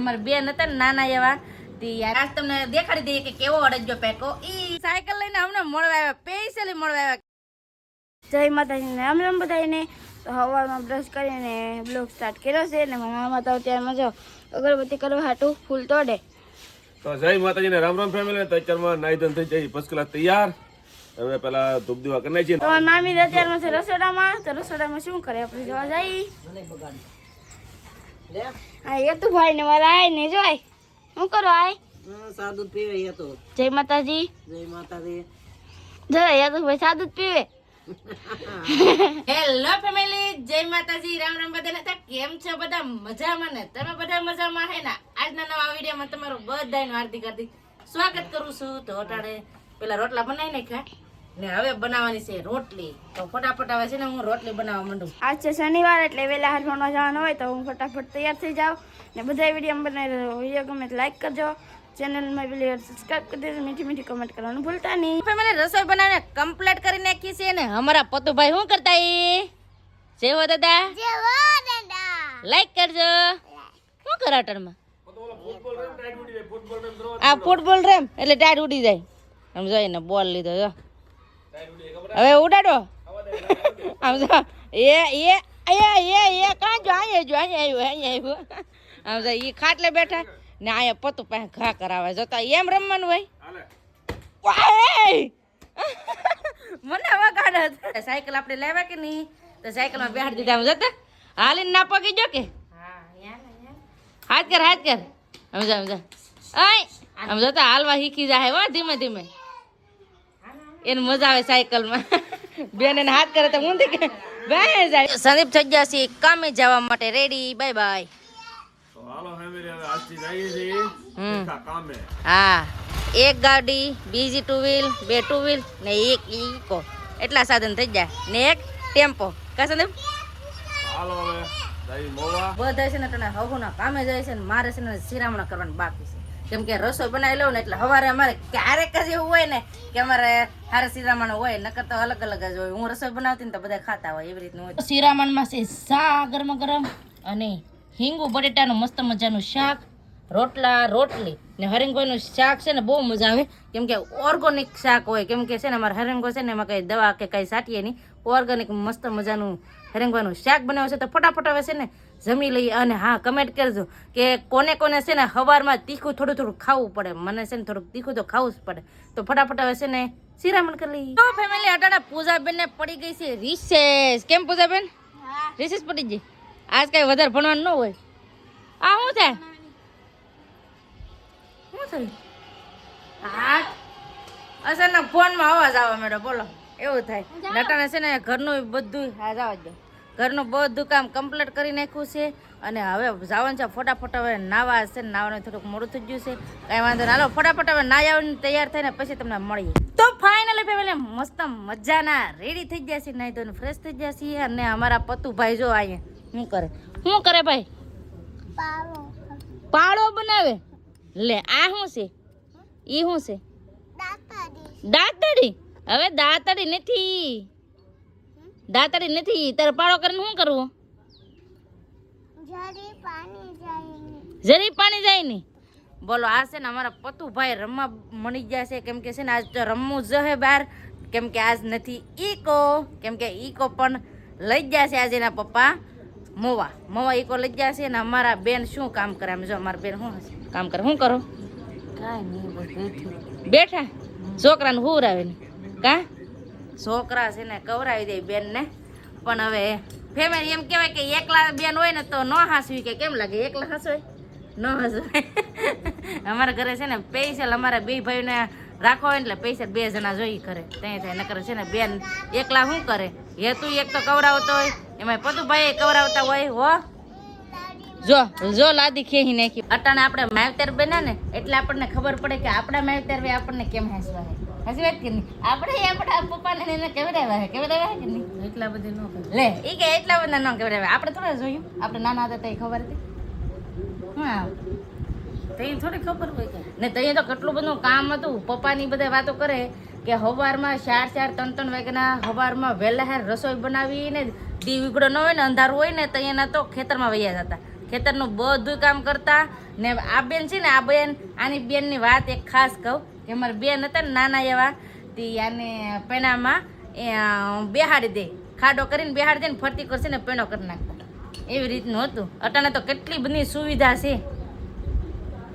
અમારે બેન હતા ને નાના એવા આજ તમને દેખાડી દઈએ કે કેવો અડજો પેકો. ઈ સાયકલ લઈને હમણાં મળવા આવ્યા પેસલી મળવા આવ્યા. જય માતાજીને રામ રામ બધાને તો બ્રશ કરીને બ્લોગ સ્ટાર્ટ કર્યો છે ને મારા માતા અત્યારમાં જો અગરબત્તી કરવા હાટું ફૂલ તોડે. તો જય માતાજીને રામ રામ ફેમિલી તો અત્યારમાં નાઈ ધન થઈ જઈ ફર્સ્ટ ક્લાસ તૈયાર. હવે પેલા ધૂપ દીવા કરી નાખીએ. તો મામી અત્યારમાં છે રસોડામાં તો રસોડામાં શું કરે? આપણે જોવા જઈ હા યતુભાઈ તો ભાઈ ને મારા આય ને જોય. શું કરો આય સાદું પીવે એ તો. જય માતાજી. જય માતાજી. જય એ તો ભાઈ સાદું જ પીવે. હેલો ફેમિલી જય માતાજી. રામ રામ બધાને. તો કેમ છો બધા? મજામાં ને? તમે બધા મજામાં હે ને? આજના નવા વિડીયોમાં તમારું બધાને હાર્દિક હાર્દિક સ્વાગત કરું છું. તો અટાણે પેલા રોટલા બનાવી નાખ્યા. ને હવે બનાવવાની છે રોટલી. તો ફટાફટ આવે છે ને હું રોટલી બનાવવા માંડું. આજ છે શનિવાર એટલે વહેલા હાથ ભણવા જવાનું હોય તો હું ફટાફટ તૈયાર થઈ જાઉં. ને બધા વીડિયો બનાવી વીડિયો ગમે તો લાઈક કરજો. ચેનલમાં પેલી સબસ્ક્રાઈબ કરી દેજો. મીઠી મીઠી કમેન્ટ કરવાનું ભૂલતા નહીં. ફેમિલી રસોઈ બનાવીને કમ્પ્લીટ કરી નાખી છે ને. અમારા પતુભાઈ શું કરતા એ જેવો દાદા? લાઈક કરજો. શું કરો અટણમાં? આ ફૂટબોલ રેમ એટલે ટાયર ઉડી જાય. આમ જોઈને બોલ લીધો જો. હવે ઉડાડો. આમ જો, એ એ એ એ એ, કાં જો, અહીંયા જો, અહીંયા આવ્યું અહીંયા આવ્યું. આમ જો એ ખાટલે બેઠા ને અહીંયા પતુ પાસે ઘા કરાવે. જોતા એમ રમવાનું હોય? મને વગાડે સાયકલ આપણે લેવા કે નહીં? તો સાયકલમાં બેહાડી દીધા. આમ જતા હાલીને ના પગી જો કે? હાથ કર હાથ કર. સમજા સમજા આય! આમ જતા હાલવા શીખી જાય હો, ધીમે ધીમે. એને મજા આવે સાયકલમાં. બેન એને હાથ કરે તો હું કે બે જાય. સંદીપ થઈ ગયા છે કામે જવા માટે રેડી બાય બાય. હા એક ગાડી બીજી ટુ વ્હીલ બે ટુ વ્હીલ ને એક ઈકો. એટલા સાધન થઈ જાય. ને એક ટેમ્પો. કા સંદીપ? બધા છે ને તને હગુના કામે જાય છે ને મારે છે ને શિરામણા કરવાની બાકી છે. કેમ કે રસોઈ બનાવી લઉં ને એટલે સવારે અમારે ક્યારેક જ એવું હોય ને કે અમારે હારે શિરામણ હોય, નકર તો અલગ અલગ જ હોય. હું રસોઈ બનાવતી ને તો બધા ખાતા હોય, એવી રીતનું હોય. શિરામણમાં છે સા ગરમ ગરમ અને હિંગુ બટેટાનું મસ્ત મજાનું શાક. રોટલા રોટલી ને હરિંગભાઈનું શાક છે ને બહુ મજા આવે. કેમ કે ઓર્ગોનિક શાક હોય કેમ કે છે ને અમારા હરિંગો છે ને એમાં કંઈ દવા કે કંઈ સાટીએ નહીં. ઓર્ગેનિક મસ્ત મજાનું હરિંગભાઈનું શાક બનાવે છે તો ફટાફટ આવે છે ને જમી લઈએ અને હા કમેન્ટ કરજો કે કોને કોને છે ને સવારમાં તીખું થોડું થોડું ખાવું પડે. મને છે ને થોડુંક તીખું તો ખાવું જ પડે. તો ફટાફટ આવે છે ને શિરામણ કરી લઈએ. તો ફેમિલી અટાણા પૂજાબેન ને પડી ગઈ છે રિસેસ કેમ પૂજાબેન? રિસેસ પડી ગઈ. આજ કઈ વધારે ભણવાનું ન હોય. આ શું થાય? હા. અસરના ફોનમાં અવાજ આવવા મેડમ બોલો. એવું થાય. નટાને છે ને ઘરનું બધું હા જવા દો. ઘરનું બધું કામ કમ્પ્લીટ કરી નાખ્યું છે અને હવે જવાનું છે ફટાફટ હવે નાવા છે ને નાવાનું થોડુંક મોડું થઈ ગયું છે. કાંઈ વાંધો ના હાલો ફટાફટ હવે નાઈ આવીને તૈયાર થઈને પછી તમને મળીએ. તો ફાઇનલી ફેમિલી મસ્ત મજાના રેડી થઈ ગયા છીએ. નાઈ ધોઈને ફ્રેશ થઈ ગયા છીએ અને અમારા પતુભાઈ જો અહીંયા. શું કરે? શું કરે ભાઈ? પાળો બનાવે? લે આ શું છે? ઈ શું છે? દાંતડી. હવે દાંતડી નથી. દાંતડી નથી. તારે પાડો કરીને શું કરવું? જરી પાણી જાય ને બોલો આ છે ને અમારા પતુભાઈ રમવા મળી ગયા છે. કેમ કે છે ને આજ તો રમવું જ હે બહાર. કેમ કે આજ નથી ઈકો. કેમ કે ઈકો પણ લઈ ગયા છે આજે એના પપ્પા. મોવા. મોવા ઈકો લઈ ગયા છે ને અમારા બેન શું કામ કરે એમ જો અમારા બેન શું હશે? કામ કરે. શું કરો? બેઠા. છોકરાને હુરાવે ને. કા? છોકરા છે ને કવરાવી દે બેન ને પણ હવે ફેમિલી એમ કહેવાય કે એકલા બેન હોય ને તો ન હાસવી કે કેમ લાગે? એકલા હસવાય? ન હસવાય. અમારા ઘરે છે ને પૈસા અમારા બે ભાઈને રાખો હોય એટલે પૈસા બે જણા જોઈ કરે ત્યાં થાય. નકર છે ને બેન એકલા શું કરે? હેતુ એક તો કવરાવતો હોય. એમાં પતુભાઈ કવરાવતા હોય હો. જો જો લાદી ખેહી નાખી. અટાણે આપણે માવતર બન્યા ને એટલે આપણને ખબર પડે કે આપણા માવતર વે આપણને કેમ હસવા હે. હસી વાત કે નહીં? આપણે આપણા પપ્પાને એને કેવડાવ્યા હે? કેવડાવ્યા હે કે નહીં? એટલા બધા નો લે ઈ કે એટલા બધા નો કેવડાવ્યા. આપણે થોડા જોયું. આપણે નાના હતા તઈ ખબર હતી. હા તઈ થોડી ખબર હોય કે. ને તઈ તો કેટલું બધું કામ હતું. પપ્પાની બધા વાતો કરે કે હવારમાં ચાર ચાર ત્રણ ત્રણ વાગ્યાના હવારમાં વહેલા હાર રસોઈ બનાવીને દી ઉગડો ન હોય ને અંધારું હોય ને તો એના તો ખેતરમાં વૈયા જતા. ખેતરનું બધું કામ કરતા. ને આ બેન છે ને આ બેન આની બેનની વાત એક ખાસ કહું કે અમારા બેન હતા ને નાના એવા તે આને પેણામાં એ બેહાડી દે. ખાડો કરીને બેહાડી દે ને ફરતી કરશે ને પેણો કરી નાખતા એવી રીતનું હતું. અટાણે તો કેટલી બધી સુવિધા છે.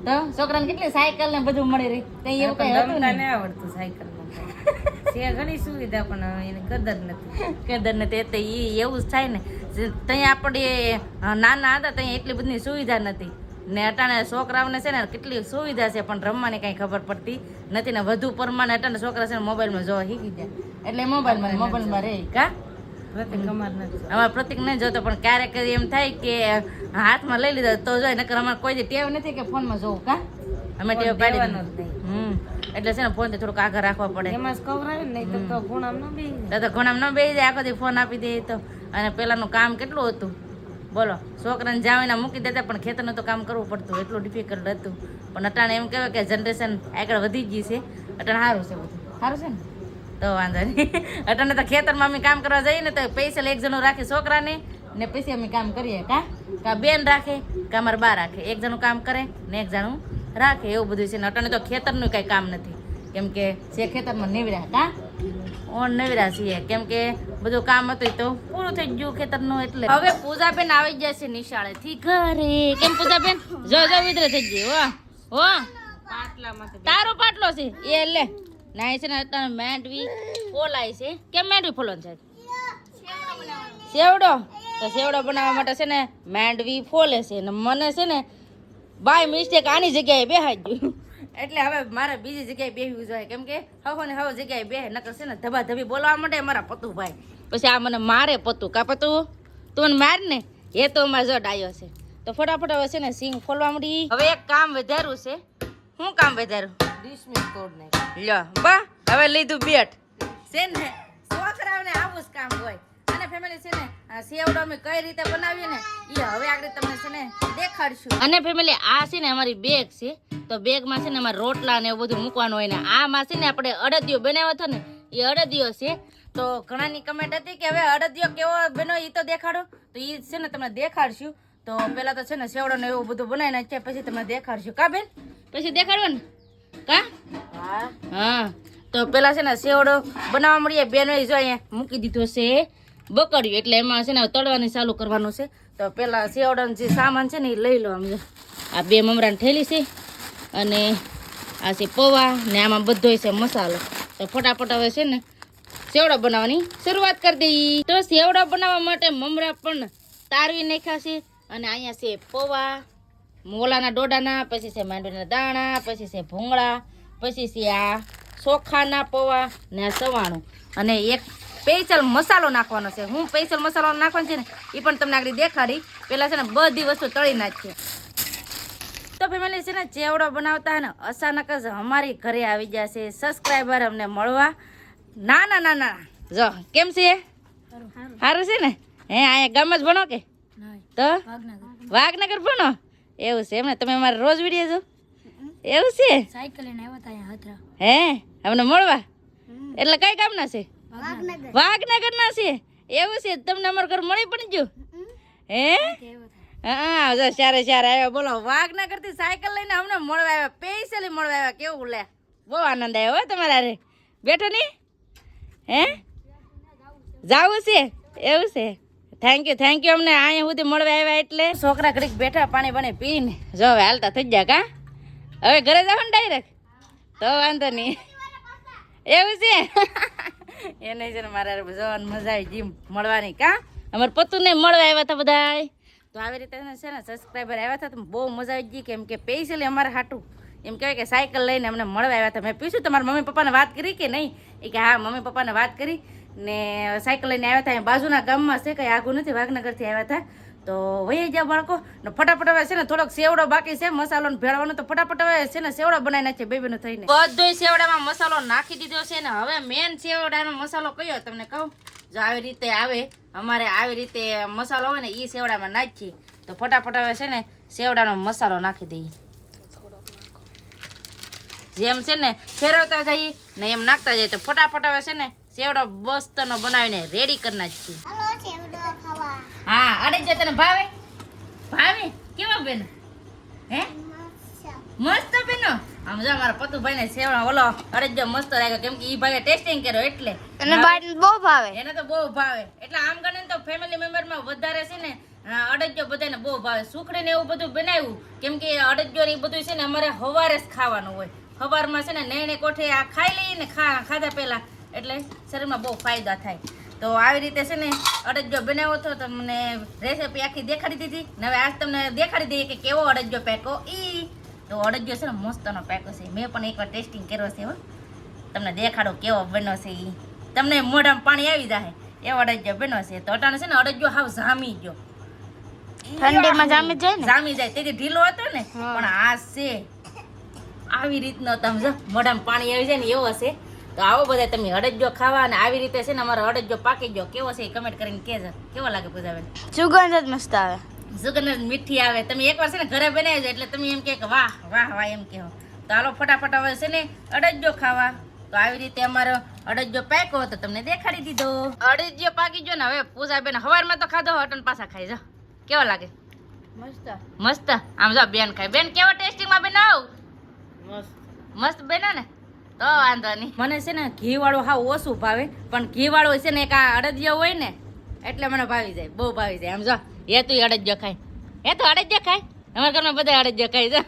તો છોકરાને કેટલી સાયકલ ને બધું મળી રહી. તે એવું કઈ હતું ને આવડતું સાયકલ છે ઘણી સુવિધા પણ એને કદર નથી. કદર નથી. એ તો ઈ એવું જ થાય ને. ત્યાં આપણે નાના હતા ત્યાં એટલી બધી સુવિધા નથી ને અટાણે છોકરાઓને છે ને કેટલી સુવિધા છે પણ રમવાની કાંઈ ખબર પડતી નથી ને વધુ પ્રમાણે અટાણે છોકરા છે ને મોબાઈલમાં જોવા શીખી જાય એટલે મોબાઈલમાં મોબાઈલમાં રહે. કા? અમારે પ્રતિક નહીં જોતો પણ ક્યારેક એમ થાય કે હાથમાં લઈ લીધો તો જોઈએ નકર અમારે કોઈ ટેવ નથી કે ફોનમાં જોવું કા? અમે ટેવ પાડી. હમ. એટલે છે ને ફોન થોડુંક આગળ રાખવા પડે. એમાં ખબર કવરાવે ને નહીં તો ગુણામ ન બે તો ગુણામ ઘણા ન બે જાય આખો ફોન આપી દે તો. અને પહેલાંનું કામ કેટલું હતું? બોલો, છોકરાને જાવીને મૂકી દેતા પણ ખેતરનું તો કામ કરવું પડતું, એટલું ડિફિકલ્ટ હતું. પણ અટાણે એમ કહેવાય કે જનરેશન આગળ વધી ગઈ છે. અટાણે સારું છે બધું. સારું છે ને? તો વાંધો નહીં. અટાણે તો ખેતરમાં અમે કામ કરવા જઈએ ને તો પૈસા એક જણું રાખે છોકરાને ને પછી અમે કામ કરીએ, કા? કા બેન રાખે, કા અમારા બા રાખે. એક જણું કામ કરે ને એક જણું રાખે. એવું બધું છે ને, અટાણે તો ખેતરનું કાંઈ કામ નથી. કેમ કે છે ખેતરમાં નીવડ્યા, કા? ઓણ નવરા છીએ. કેમ કે બધું કામ હતું તો. પૂરું થઈ ગયું ખેતરનું એટલે. હવે પૂજાબેન આવી જશે નિશાળેથી ઘરે. કેમ પૂજાબેન? જો જો વિદ્ર થઈ ગઈ હો. હો. તારો પાટલો છે. એ લે. નાય છે ને અત્યારે મેંડવી ફોલાય છે. કેમ મેંડવી ફોલવાનું છે? સેવડો. તો સેવડો બનાવવા માટે છે ને મેંડવી ફોલે છે. ને મને છે ને બાય મિસ્ટેક આની જગ્યાએ બેહાઈ ગયું એટલે હવે મારે બીજી જગ્યાએ બેહવું જોઈએ. કેમ કે હવે ને હવે જગ્યાએ બેહે નકર છે ને ધબા ધબી બોલવા માટે મારા પતુ ભાઈ પછી આ મને મારે પતું. કા પતું? તું માર ને? એ તો અમારે જો ડાયો છે. તો ફટાફટ હવે છે ને સિંગ ખોલવા માંડી. હવે એક કામ વધાર્યું છે. શું કામ વધાર્યું ડિસમિસ તોડ નહીં લ્યો બા હવે લીધું બેટ. છે ને? છોકરાઓને આવું જ કામ હોય. ફેમિલી છે ને આ સેવડો અમે કઈ રીતે બનાવીએ ને એ હવે આગળ તમને છે ને દેખાડશું. અને ફેમિલી આ છે ને અમારી બેગ છે. તો બેગમાં છે ને અમારે રોટલા ને એવું બધું મૂકવાનું હોય ને આમાં છે ને આપણે અડદિયો બનાવ્યો હતો ને એ અડદિયો છે. તો ઘણાની કમેન્ટ હતી કે હવે અડદિયો કેવો બન્યો એ તો દેખાડો. તો એ છે ને તમને દેખાડશું. તો પેલા તો છે ને સેવડો ને એવું બધું બનાવી નાખ્યા પછી તમને દેખાડશું. કા બેન? પછી દેખાડવા ને કા? હા. તો પેલા છે ને સેવડો બનાવવા મળીએ. બેનો જો અહીંયા મૂકી દીધો છે. બકડ્યું એટલે એમાં છે ને તળવાની ચાલુ કરવાનું છે. તો પેલા શિયાળાનો જે સામાન છે ને એ લઈ લો આમ આ બે મમરાની થેલી છે અને આ છે પૌવા ને આમાં બધો છે મસાલો. તો ફટાફટ હવે છે ને સેવડા બનાવવાની શરૂઆત કરી દઈ તો સેવડા બનાવવા માટે મમરા પણ તારવી નાખ્યા છે અને અહીંયા છે પૌવા, મોલાના ડોડાના, પછી છે માંડવીના દાણા, પછી છે ભૂંગળા, પછી છે આ ચોખાના પૌવા ને સવાણું. અને એક સ્પેશિયલ મસાલો નાખવાનો છે. હું સ્પેશિયલ મસાલો નાખવાનો છે ને એ પણ તમને આગળ દેખાડી. પહેલાં છે ને બધી વસ્તુ તળી નાખીએ. તો ફેમિલી છે ને ચેવડો બનાવતા ને અચાનક જ અમારી ઘરે આવી જશે. સબસ્ક્રાઈબર અમને મળવા. ના ના ના ના જો કેમ છે? સારું છે ને? હે અહીંયા ગામ જ ભણો કે? તો? વાઘનગર ભણો? એવું છે એમને? તમે અમારે રોજ વીડિયો જો. એવું છે? સાયકલ હે અમને મળવા. એટલે કઈ કામના છે? વાઘનગર. ના છે? એવું છે? તમને અમારું ઘર મળી પણ ગયું? હે? હા સારે સારે આવ્યા. બોલો વાઘનગરથી સાયકલ લઈને અમને મળવા આવ્યા. પૈસેલી મળવા આવ્યા. કેવું લે? બહુ આનંદ આવ્યો હો તમારા રે બેઠો નહીં હે? જાવું છે? એવું છે? થેન્ક યુ થેન્ક યુ અમને અહીંયા સુધી મળવા આવ્યા એટલે. છોકરા ઘડીક બેઠા પાણી પાણી પીને. જો હવે હાલતા થઈ ગયા કા? હવે ઘરે જાવ ને ડાયરેક્ટ તો વાંધો નહીં એવું છે? એને છે ને મારા જવાનું મજા આવી જીમ મળવાની, કા? અમારે પતું ને મળવા આવ્યા હતા બધાય. તો આવી રીતે છે ને સબસ્ક્રાઈબર આવ્યા હતા બહુ મજા આવી ગઈ કેમ કે સ્પેશિયલી અમારે હાટું. એમ કહેવાય કે સાયકલ લઈને અમને મળવા આવ્યા હતા. મેં પૂછ્યું, તમારા મમ્મી પપ્પાને વાત કરી કે નહીં? એ કે, હા, મમ્મી પપ્પાને વાત કરી ને સાયકલ લઈને આવ્યા હતા. બાજુના ગામમાં છે, કંઈ આગું નથી, વાઘનગરથી આવ્યા હતા. તો વહી જાવ બાળકો. ને ફટાફટ હવે છે ને થોડોક સેવડો બાકી છે. મસાલો ભેળવાનો. તો ફટાફટ હવે છે ને સેવડો બનાવી નાખીએ બેબીનો થઈને. બધો સેવડામાં મસાલો નાખી દીધો છે ને. હવે મેન સેવડાનો મસાલો કયો તમને કહું? જો આવી રીતે આવે અમારે આવી રીતે મસાલો હોય ને એ સેવડામાં નાખીએ. તો ફટાફટ હવે છે ને સેવડાનો મસાલો નાખી દઈએ. જેમ છે ને ફેરવતા જઈએ ને એમ નાખતા જઈએ. તો ફટાફટ હવે છે ને સેવડો બસ્તનો બનાવીને રેડી કરી નાખીએ. હા અડે તને ભાવે? ભાવે? કેવા બેન? હે? મસ્ત બેનો? આમ જો મારા પતુભાઈ ને સેવડા ઓલો અરે જો મસ્ત રાખ્યો કેમ કે ઈ ભાઈએ ટેસ્ટિંગ કર્યો એટલે. બાળને બહુ ભાવે. એને તો બહુ ભાવે. એટલે આમ ગણે તો ફેમિલી મેમ્બરમાં વધારે છે ને અડજો બધાને બહુ ભાવે. સુખડી ને એવું બધું બનાવ્યું કેમ કે અડજો ને બધું છે ને અમારે હવારે જ ખાવાનું હોય. હવારમાં છે ને નેણે કોઠે આ ખાઈ લઈએ ને ખા ખાધા પહેલા. એટલે શરીરમાં બહુ ફાયદા થાય. તો આવી રીતે છે ને અડદજો બનાવો તો તમને રેસીપી આખી દેખાડી દીધી. હવે આજ તમને દેખાડી દઈએ કે કેવો અડદજો પેકો ઈ. તો અડદજો છે ને મસ્તનો પેકો છે. મેં પણ એકવાર ટેસ્ટિંગ કર્યો છે હો. તમને દેખાડો કેવો બન્યો છે એ તમને મોઢામાં પાણી આવી જાય એવો અડદજો બન્યો છે. તો અટાણે છે ને અડદજો હાવ જામી ગયો. ઠંડીમાં જામી જાય ને? જામી જાય. તેથી ઢીલો હતો ને. પણ આ છે. આવી રીતનો તમે મોઢામાં પાણી આવી જાય ને એવો છે. તો આવો બધા તમે અડદજો ખાવા અને આવી રીતે છે ને અમારો અડદજો પાકી ગયો. કેવો છે એ કમેન્ટ કરીને કહેજો. કેવો લાગે પૂજાબેન? સુગંધ જ મસ્ત આવે. સુગંધ મીઠી આવે. તમે એકવાર છે ને ઘરે બનાવી એટલે તમે એમ કે વાહ વાહ વાહ એમ કહો. તો હાલો ફટાફટ હવે છે ને અડદજો ખાવા. તો આવી રીતે અમારો અડદજો પાક્યો તો તમને દેખાડી દીધો. અડદજો પાકી ગયો ને હવે પૂજાબેન હવારમાં તો ખાધો હટન પાછા ખાઈ જાઓ. કેવો લાગે? મસ્ત. મસ્ત? આમ જો બેન ખાય. બેન કેવો ટેસ્ટિંગમાં આવ મસ્ત. મસ્ત બેન ને? તો વાંધો નહીં. મને છે ને ઘી વાળું હાવ ઓછું ભાવે પણ ઘી વાળું છે ને એક આ અડદિયો હોય ને એટલે મને ભાવી જાય બહુ ભાવી જાય. આમ જો એ તું અડદિયો ખાય. એ તો અડદિયો ખાય. અમારા ઘરમાં બધા અડદિયો ખાય છે.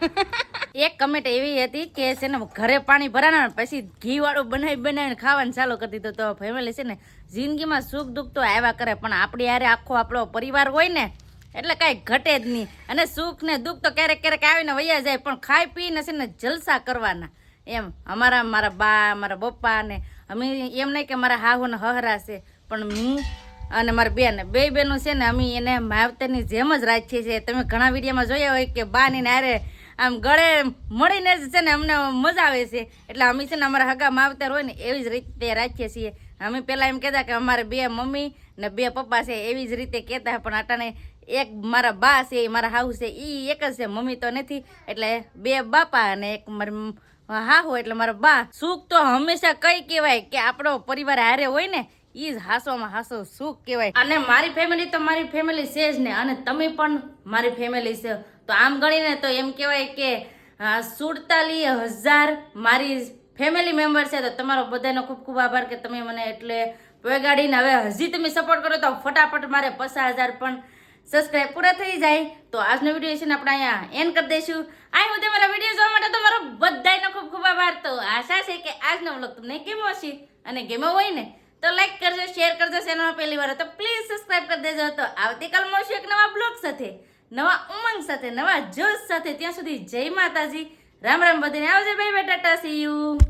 એક કમેન્ટ એવી હતી કે છે ને ઘરે પાણી ભરાના પછી ઘી વાળું બનાવી બનાવીને ખાવાનું ચાલુ કરી દીધું તો ફેમિલી છે ને જિંદગીમાં સુખ દુઃખ તો આવ્યા કરે પણ આપણી હારે આખો આપણો પરિવાર હોય ને એટલે કાંઈ ઘટે જ નહીં. અને સુખ ને દુઃખ તો ક્યારેક ક્યારેક આવીને વૈયા જાય પણ ખાઈ પીને છે ને જલસા કરવાના. એમ, અમારા, મારા બા, મારા પપ્પા ને અમે એમ નહીં કે મારા હાહુ ને હહરા છે પણ હું અને મારી બેન, બે બહેનો છે ને, અમે એને માવતરની જેમ જ રાખીએ છીએ. તમે ઘણા વિડીયોમાં જોયા હોય કે બા ની નારે આમ ગળે મળીને જ છે ને, અમને મજા આવે છે. એટલે અમે છે ને, અમારા હગા માવતર હોય ને, એવી જ રીતે રાખીએ છીએ. અમે પહેલાં એમ કહેતા કે અમારે બે મમ્મી ને બે પપ્પા છે, એવી જ રીતે કહેતા. પણ આટાને એક મારા બા છે મારા હાઉ છે એ એક જ છે, મમ્મી તો નથી. એટલે બે બાપા અને એક મારી હા, હો એટલે મારા બા સુખ તો હંમેશા કઈ કહેવાય કે આપણો પરિવાર હારે હોય ને, ઈ જ હાસોમાં હાસો સુખ કહેવાય. અને મારી ફેમિલી તો મારી ફેમિલી છે જ ને, અને તમે પણ મારી ફેમિલી છે. તો આમ ગણીને તો એમ કહેવાય કે સુડતાલીસ હજાર મારી ફેમિલી મેમ્બર છે. તો તમારો બધાનો ખૂબ ખૂબ આભાર કે તમે મને એટલે વેગાડીને હવે હજી તમે સપોર્ટ કરો તો ફટાફટ મારે પચાસ હજાર પણ સબસ્ક્રાઇબ પૂરા થઈ જાય તો આજનો વીડિયો છે ને આપણે અહીંયા એન્ડ કરી દઈશું. આ હું તમારા વીડિયો જોવા માટે તમારો બધાનો ખૂબ ખૂબ આભાર. તો આશા છે કે આજનો વ્લોગ તમને કેમો હશે અને ગેમો હોય ને, તો લાઈક કરજો શેર કરજો ચેનલમાં પહેલી વાર તો પ્લીઝ સબસ્ક્રાઇબ કરી દેજો. તો આવતીકાલ મળશું એક નવા બ્લોગ સાથે, નવા ઉમંગ સાથે, નવા જોશ સાથે. ત્યાં સુધી જય માતાજી. રામ રામ બધીને આવજો. Bye bye see you